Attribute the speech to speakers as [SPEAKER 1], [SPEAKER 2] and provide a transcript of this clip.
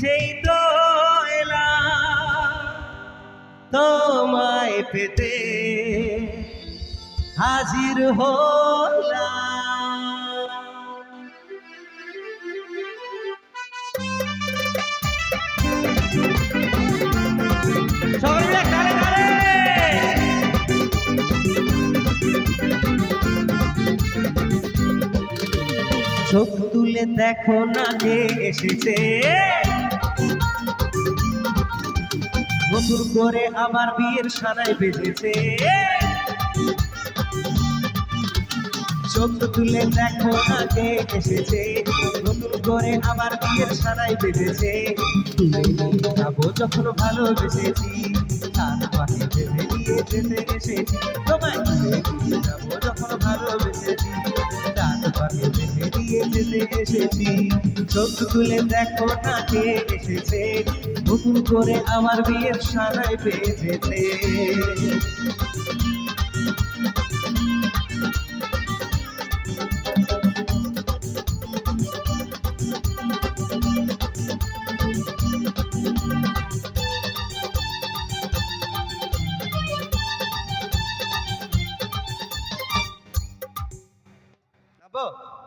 [SPEAKER 1] সেই তো তোমায় পেতে হাজির তালে চোখ তুলে দেখো না কে এসেছে। নতুন করে আবার বিয়ের সানায় বেজেছে চোখ তুলে দেখো না কে এসেছে। নতুন করে আবার বিয়ের তুলে নিয়ে যাব যখন ভালোবেসেছি, তার পাখি ভেবে নিয়ে যেতে এসেছি। তোমায় যখন দিয়ে এসেছি। চোখ তুলে দেখো না কে এসেছে। হুকুম করে আমার বিয়ের সানায় পেয়েছে Above.